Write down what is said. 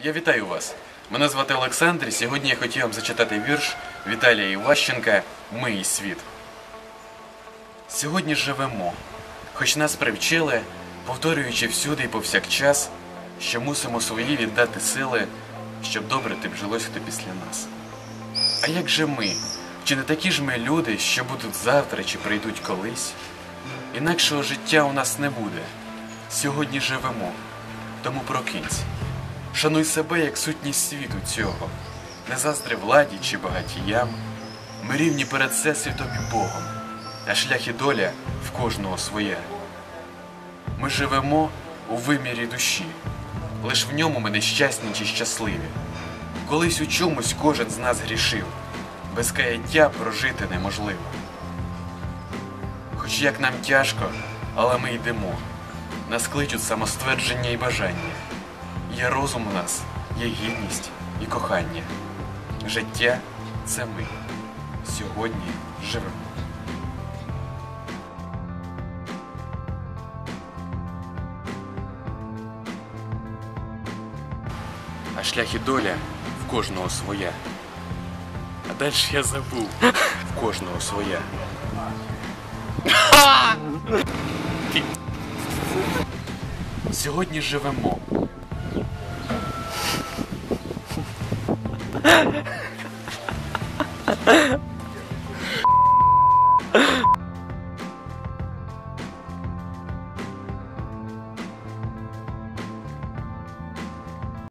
Я вітаю вас. Мене звати Олександр. і Сьогодні я хотів вам зачитати вірш Віталія Іващенка Ми і світ. Сьогодні живемо, хоч нас привчили, повторюючи всюди і повсякчас, що мусимо свої віддати сили, щоб добре тим жилося то після нас. А як же ми? Чи не такі ж ми люди, що будуть завтра чи прийдуть колись? Інакшого життя у нас не буде. Сьогодні живемо, тому прокинься. Шануй себе як сутність світу цього, не заздри владі чи багатіям. Ми рівні перед всесвітом і Богом, а шлях і доля в кожного своя. Ми живемо у вимірі душі, лиш в ньому ми нещасні чи щасливі. Колись у чомусь кожен з нас грішив, без каяття прожити неможливо. Хоч як нам тяжко, але ми йдемо. Нас кличуть самоствердження і бажання. Є розум у нас, є гідність і кохання. Життя це ми. Сьогодні живемо. А шлях і доля в кожного своя. А далі я забув в кожного своя. Сьогодні живемо. Ha ha ha!